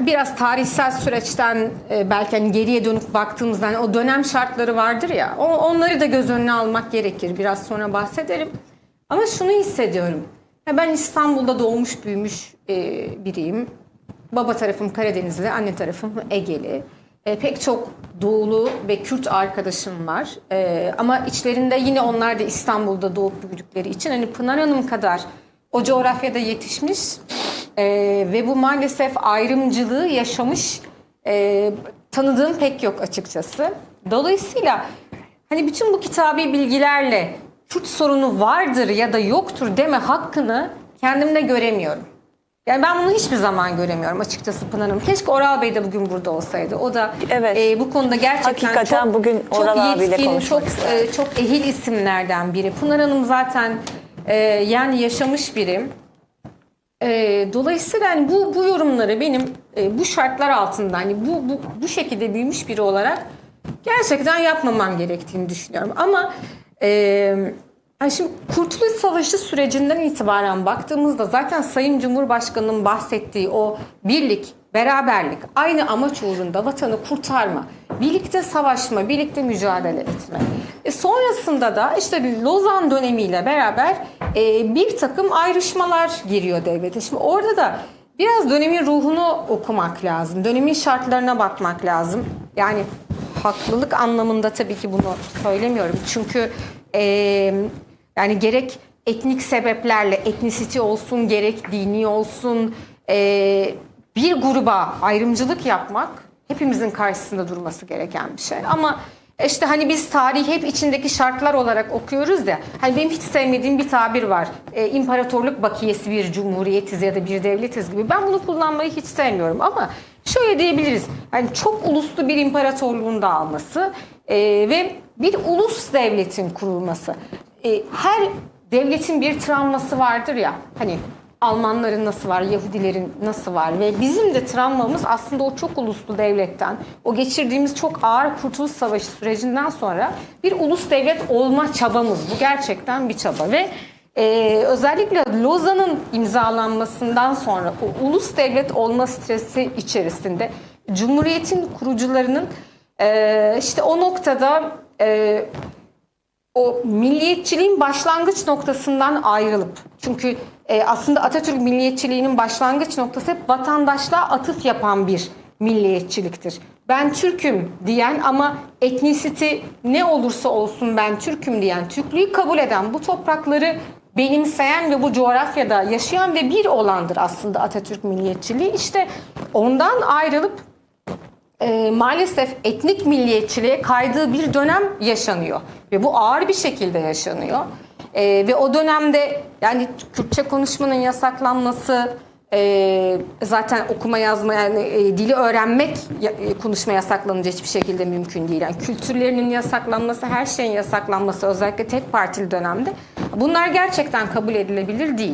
biraz tarihsel süreçten e, belki hani geriye dönüp baktığımızda hani o dönem şartları vardır ya onları da göz önüne almak gerekir. Biraz sonra bahsederim. Ama şunu hissediyorum. Ben İstanbul'da doğmuş büyümüş e, biriyim. Baba tarafım Karadenizli, anne tarafım Egeli. E, pek çok Doğulu ve Kürt arkadaşım var. Ama içlerinde yine onlar da İstanbul'da doğup büyüdükleri için hani Pınar Hanım kadar o coğrafyada yetişmiş e, ve bu maalesef ayrımcılığı yaşamış e, tanıdığım pek yok açıkçası. Dolayısıyla hani bütün bu kitabi bilgilerle Kürt sorunu vardır ya da yoktur deme hakkını kendimde göremiyorum. Yani ben bunu hiçbir zaman göremiyorum açıkçası Pınar Hanım. Keşke Oral Bey de bugün burada olsaydı. O da Evet. e, bu konuda gerçekten Hakikaten çok, bugün çok Oral abiyle yetkin, çok, e, çok ehil isimlerden biri. Pınar Hanım zaten e, yani yaşamış biri. E, dolayısıyla hani bu, bu yorumları benim e, bu şartlar altında hani bu, bu, bu şekilde büyümüş biri olarak gerçekten yapmamam gerektiğini düşünüyorum. Ama e, yani şimdi Kurtuluş Savaşı sürecinden itibaren baktığımızda zaten Sayın Cumhurbaşkanı'nın bahsettiği o birlik, beraberlik, aynı amaç uğrunda vatanı kurtarma, birlikte savaşma, birlikte mücadele etme. E sonrasında da işte Lozan dönemiyle beraber e, bir takım ayrışmalar giriyor devlete. Şimdi orada da biraz dönemin ruhunu okumak lazım. Dönemin şartlarına bakmak lazım. Yani haklılık anlamında tabii ki bunu söylemiyorum. Çünkü e, yani gerek etnik sebeplerle, etnisiti olsun, gerek dini olsun e, bir gruba ayrımcılık yapmak hepimizin karşısında durması gereken bir şey. Ama işte hani biz tarihi hep içindeki şartlar olarak okuyoruz ya. Hani benim hiç sevmediğim bir tabir var. E, imparatorluk bakiyesi bir cumhuriyetiz ya da bir devletiz gibi. Ben bunu kullanmayı hiç sevmiyorum ama şöyle diyebiliriz. Hani çok uluslu bir imparatorluğun dağılması e, ve bir ulus devletin kurulması. E, her devletin bir travması vardır ya. Hani Almanların nasıl var, Yahudilerin nasıl var ve bizim de travmamız aslında o çok uluslu devletten, o geçirdiğimiz çok ağır Kurtuluş Savaşı sürecinden sonra bir ulus devlet olma çabamız. Bu gerçekten bir çaba ve e, özellikle Lozan'ın imzalanmasından sonra o ulus devlet olma stresi içerisinde Cumhuriyet'in kurucularının e, işte o noktada e, o milliyetçiliğin başlangıç noktasından ayrılıp çünkü e, aslında Atatürk milliyetçiliğinin başlangıç noktası hep vatandaşlığa atıf yapan bir milliyetçiliktir. Ben Türk'üm diyen ama etnisiti ne olursa olsun ben Türk'üm diyen, Türklüğü kabul eden, bu toprakları benimseyen ve bu coğrafyada yaşayan ve bir olandır aslında Atatürk milliyetçiliği. İşte ondan ayrılıp e, maalesef etnik milliyetçiliğe kaydığı bir dönem yaşanıyor. Ve bu ağır bir şekilde yaşanıyor. E, ve o dönemde yani Kürtçe konuşmanın yasaklanması, e, zaten okuma yazma yani e, dili öğrenmek e, konuşma yasaklanınca hiçbir şekilde mümkün değil. Yani kültürlerinin yasaklanması, her şeyin yasaklanması özellikle tek partili dönemde bunlar gerçekten kabul edilebilir değil.